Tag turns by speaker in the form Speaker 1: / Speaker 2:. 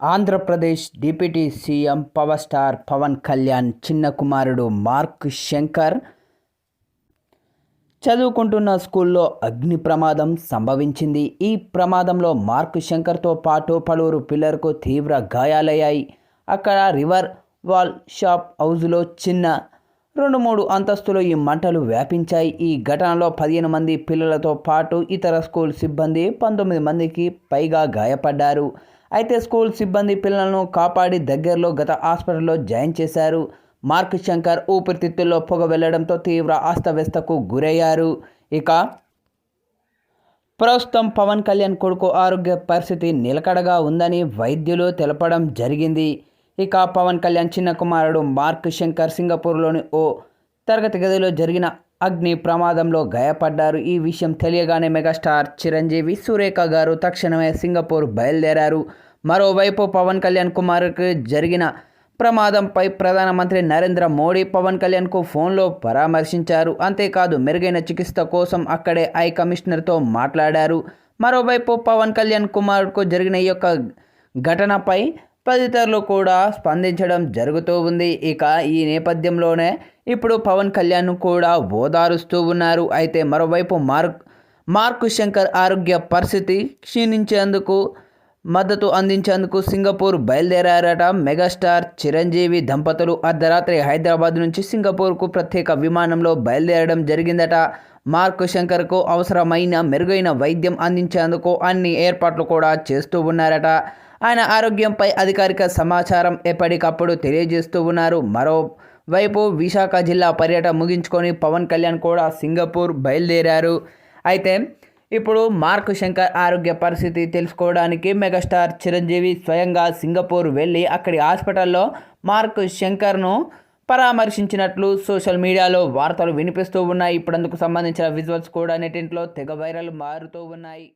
Speaker 1: Andhra Pradesh deputy CM power star Pawan Kalyan చిన్న కుమారుడు mark Shankar చదువుకుంటున్న స్కూల్లో అగ్ని ప్రమాదం సంభవించింది. ఈ ప్రమాదంలో మార్క్ శంకర్తో పాటు పలువురు పిల్లలకు తీవ్ర గాయాలయ్యాయి. అక్కడ రివర్ వాల్ షాప్ హౌజ్లో చిన్న రెండు మూడు అంతస్తులు ఈ మంటలు వ్యాపించాయి. ఈ ఘటనలో పదిహేను మంది పిల్లలతో పాటు ఇతర స్కూల్ సిబ్బంది పంతొమ్మిది మందికి పైగా గాయపడ్డారు. అయితే స్కూల్ సిబ్బంది పిల్లలను కాపాడి దగ్గరలో గత హాస్పిటల్లో జాయిన్ చేశారు. మార్క్ శంకర్ ఊపిరితిత్తుల్లో పొగ వెళ్ళడంతో తీవ్ర అస్తవ్యస్తకు గురయ్యారు. ఇక ప్రస్తుతం పవన్ కళ్యాణ్ కొడుకు ఆరోగ్య పరిస్థితి నిలకడగా ఉందని వైద్యులు తెలపడం జరిగింది. ఇక పవన్ కళ్యాణ్ చిన్న కుమారుడు మార్క్ శంకర్ సింగపూర్లోని ఓ తరగతి గదిలో జరిగిన అగ్ని ప్రమాదంలో గాయపడ్డారు. ఈ విషయం తెలియగానే మెగాస్టార్ చిరంజీవి సురేఖ గారు తక్షణమే సింగపూర్ బయలుదేరారు. మరోవైపు పవన్ కళ్యాణ్ కుమార్కు జరిగిన ప్రమాదంపై ప్రధానమంత్రి నరేంద్ర మోడీ పవన్ కళ్యాణ్కు ఫోన్లో పరామర్శించారు. అంతేకాదు మెరుగైన చికిత్స కోసం అక్కడే ఐ కమిషనర్తో మాట్లాడారు. మరోవైపు పవన్ కళ్యాణ్ కుమార్కు జరిగిన ఈ యొక్క ఘటనపై తదితరులు కూడా స్పందించడం జరుగుతూ ఉంది. ఇక ఈ నేపథ్యంలోనే ఇప్పుడు పవన్ కళ్యాణ్ కూడా ఓదారుస్తూ ఉన్నారు. అయితే మరోవైపు మార్క్ మార్కు శంకర్ ఆరోగ్య పరిస్థితి క్షీణించేందుకు మద్దతు అందించేందుకు సింగపూర్ బయలుదేరారట. మెగాస్టార్ చిరంజీవి దంపతులు అర్ధరాత్రి హైదరాబాద్ నుంచి సింగపూర్కు ప్రత్యేక విమానంలో బయలుదేరడం జరిగిందట. మార్కు శంకర్కు అవసరమైన మెరుగైన వైద్యం అందించేందుకు అన్ని ఏర్పాట్లు కూడా చేస్తూ ఉన్నారట. ఆయన ఆరోగ్యంపై అధికారిక సమాచారం ఎప్పటికప్పుడు తెలియజేస్తూ ఉన్నారు. మరోవైపు విశాఖ జిల్లా పర్యటన ముగించుకొని పవన్ కళ్యాణ్ కూడా సింగపూర్ బయలుదేరారు. అయితే ఇప్పుడు మార్క్ శంకర్ ఆరోగ్య పరిస్థితి తెలుసుకోవడానికి మెగాస్టార్ చిరంజీవి స్వయంగా సింగపూర్ వెళ్ళి అక్కడి హాస్పిటల్లో మార్క్ శంకర్ను పరామర్శించినట్లు సోషల్ మీడియాలో వార్తలు వినిపిస్తూ ఉన్నాయి. ఇప్పుడు అందుకు సంబంధించిన విజువల్స్ కూడా నెటింట్లో తెగ వైరల్ మారుతూ ఉన్నాయి.